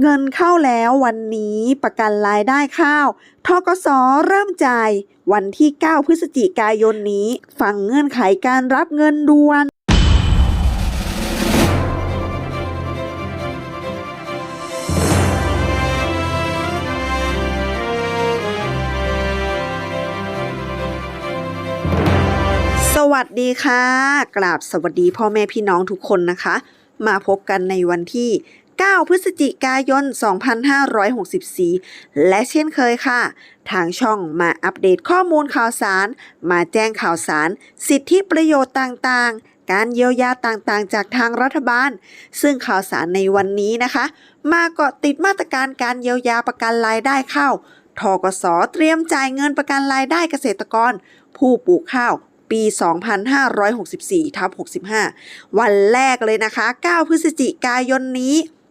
เงินเข้าแล้ววันนี้ประกันรายได้ข้าวทกสเริ่มจ่ายวันที่ 9 พฤศจิกายนนี้ ฟังเงื่อนไขการรับเงินด่วนสวัสดีค่ะ กราบสวัสดีพ่อแม่พี่น้องทุกคนนะคะ มาพบกันในวันที่ 9 พฤศจิกายน 2564 และเช่นเคยค่ะ ทางช่องมาอัปเดตข้อมูลข่าวสาร มาแจ้งข่าวสาร สิทธิประโยชน์ต่างๆการเยียวยาต่างๆ จากทางรัฐบาล ซึ่งข่าวสารในวันนี้นะคะ มาเกาะติดมาตรการการเยียวยาประกันรายได้ข้าวทกสเตรียมจ่ายเงินประกันรายได้เกษตรกร ผู้ปลูกข้าวปี 2564ทับ65 วันแรกเลยนะคะ 9 พฤศจิกายนนี้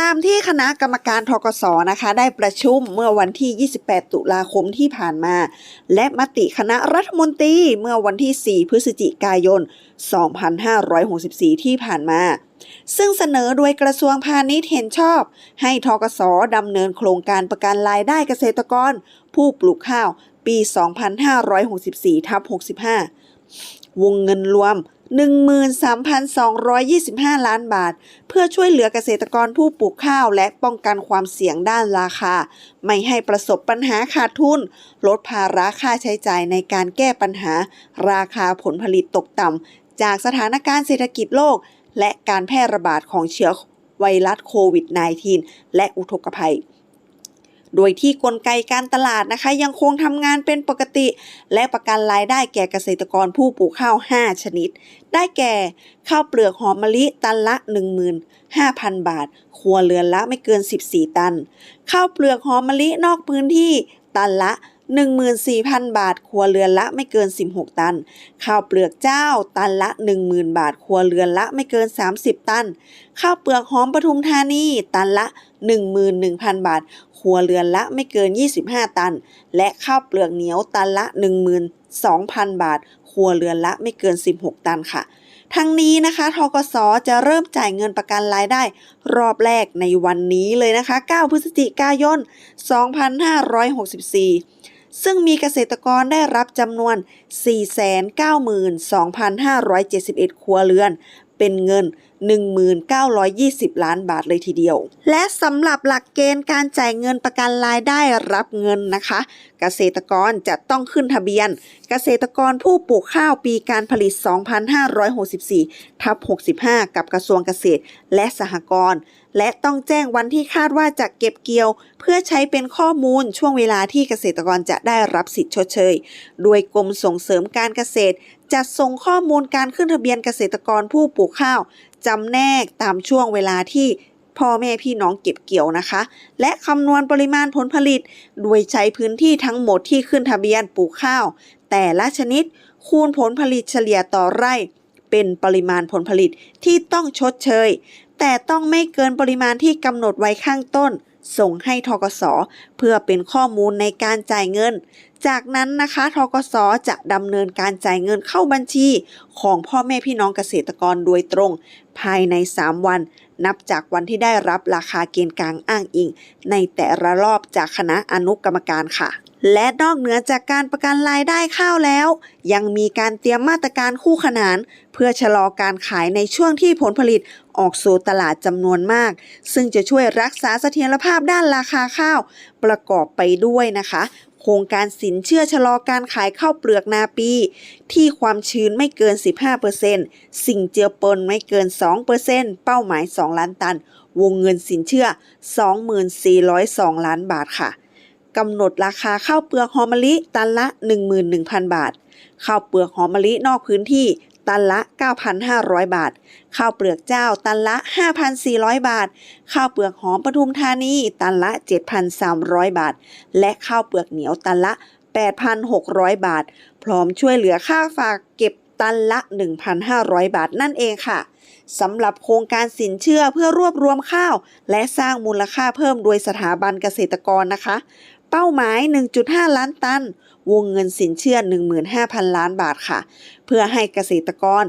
ตามที่คณะกรรมการทกศนะคะ ได้ประชุมเมื่อวันที่ 28 ตุลาคมที่ผ่านมา และมติคณะรัฐมนตรีเมื่อวันที่ 4 พฤศจิกายน 2564 ที่ผ่านมา ซึ่งเสนอโดยกระทรวงพาณิชย์เห็นชอบ ให้ทกศดำเนินโครงการประกันรายได้เกษตรกร ผู้ปลูกข้าวปี 2564ทับ65 วงเงินรวม 13,225 ล้านบาท เพื่อช่วยเหลือเกษตรกรผู้ปลูกข้าว และป้องกันความเสี่ยงด้านราคา ไม่ให้ประสบปัญหาขาดทุน ลดภาระค่าใช้จ่ายในการแก้ปัญหา ราคาผลผลิตตกต่ำจากสถานการณ์เศรษฐกิจโลก และการแพร่ระบาดของเชื้อไวรัสโควิด -19 และอุทกภัย โดยที่กลไกการตลาดนะคะ ยังคงทำงานเป็นปกติ และประกันรายได้แก่เกษตรกรผู้ปลูกข้าว 5 ชนิด ได้แก่ข้าวเปลือกหอมมะลิตันละ 15,000 บาท ครัวเรือนละไม่เกิน 14 ตัน ข้าวเปลือกหอมมะลินอกพื้นที่ตันละ 14,000 บาท ครัวเรือนละไม่เกิน 16 ตัน ข้าวเปลือกเจ้า ตันละ 10,000 บาท ครัวเรือนละไม่เกิน 30 ตัน ข้าวเปลือกหอมปทุมธานี ตันละ 11,000 บาท ครัวเรือนละไม่เกิน 25 ตัน และข้าวเปลือกเหนียวตันละ 12,000 บาท ครัวเรือนละไม่เกิน 16 ตันค่ะ ทั้งนี้นะคะทกสจะเริ่มจ่ายเงินประกันรายได้ รอบแรกในวันนี้เลยนะคะ 9 พฤศจิกายน 2564 ซึ่งมีเกษตรกรได้รับจำนวน 492,571 ครัวเรือน เป็นเงิน 1920 ล้านบาทเลยทีเดียว และสำหรับหลักเกณฑ์การจ่ายเงินประกันรายได้รับเงินนะคะ เกษตรกรจะต้องขึ้นทะเบียน เกษตรกรผู้ปลูกข้าวปีการผลิต 2564ทับ65 กับกระทรวงเกษตรและสหกรณ์และต้องแจ้งวันที่คาดว่าจะเก็บเกี่ยว เพื่อใช้เป็นข้อมูลช่วงเวลาที่เกษตรกรจะได้รับสิทธิชดเชย โดยกรมส่งเสริมการเกษตรจะส่งข้อมูลการขึ้นทะเบียนเกษตรกรผู้ปลูกข้าว จำแนกตามช่วงเวลาที่พ่อแม่พี่น้องเก็บเกี่ยวนะคะ และคำนวณปริมาณผลผลิต โดยใช้พื้นที่ทั้งหมดที่ขึ้นทะเบียนปลูกข้าว แต่ละชนิดคูณผลผลิตเฉลี่ยต่อไร่ เป็นปริมาณผลผลิตที่ต้องชดเชย แต่ต้องไม่เกินปริมาณที่กำหนดไว้ข้างต้น ส่งให้ทกส เพื่อเป็นข้อมูลในการจ่ายเงิน จากนั้นนะคะทกสจะดำเนินการจ่ายเงินเข้าบัญชี ของพ่อแม่พี่น้องเกษตรกรโดยตรง ภายใน 3 วัน นับจากวันที่ได้รับราคาเกณฑ์กลางอ้างอิง ในแต่ละรอบจากคณะอนุกรรมการค่ะ และนอกเหนือจากการประกันรายได้ข้าวแล้ว ยังมีการเตรียมมาตรการคู่ขนาน เพื่อชะลอการขายในช่วงที่ผลผลิตออกสู่ตลาดจำนวนมาก ซึ่งจะช่วยรักษาเสถียรภาพด้านราคาข้าว ประกอบไปด้วยนะคะ โครงการสินเชื่อชะลอการขายข้าวเปลือกนาปี ที่ความชื้นไม่เกิน 15%สิ่งเจือปนไม่เกิน 2%เป้าหมาย 2 ล้านตัน วงเงินสินเชื่อ 2402ล้านบาทค่ะกำหนดราคาข้าวเปลือกหอมมะลิตันละ 11,000 บาท ข้าวเปลือกหอมมะลินอกพื้นที่ ตันละ 9,500 บาท ข้าวเปลือกเจ้าตันละ 5,400 บาท ข้าวเปลือกหอมปทุมธานีตันละ 7,300 บาท และข้าวเปลือกเหนียวตันละ 8,600 บาท พร้อมช่วยเหลือค่าฝากเก็บตันละ 1,500 บาทนั่นเองค่ะสำหรับโครงการสินเชื่อเพื่อรวบรวมข้าว และสร้างมูลค่าเพิ่มโดยสถาบันเกษตรกรนะคะ เป้าหมาย 1.5 ล้านตัน วงเงินสินเชื่อ 15,000 ล้านบาทค่ะ เพื่อให้เกษตรกร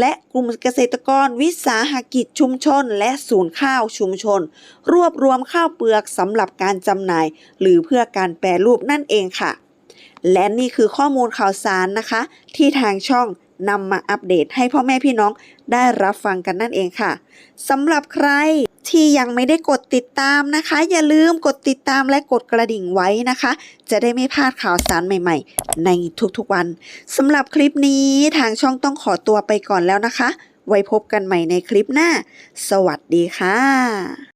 และกลุ่มเกษตรกรวิสาหกิจชุมชน และศูนย์ข้าวชุมชน รวบรวมข้าวเปลือกสำหรับการจำหน่าย หรือเพื่อการแปรรูปนั่นเองค่ะ และนี่คือข้อมูลข่าวสารนะคะ ที่ทางช่องนำมาอัปเดตให้พ่อแม่พี่น้องได้รับฟังกันนั่นเองค่ะสำหรับใคร ที่ยังไม่ได้กดติดตามนะคะ อย่าลืมกดติดตามและกดกระดิ่งไว้นะคะ จะได้ไม่พลาดข่าวสารใหม่ๆ ในทุกๆวันสำหรับคลิปนี้ทางช่องต้องขอตัวไปก่อนแล้วนะคะ ไว้พบกันใหม่ในคลิปหน้า สวัสดีค่ะ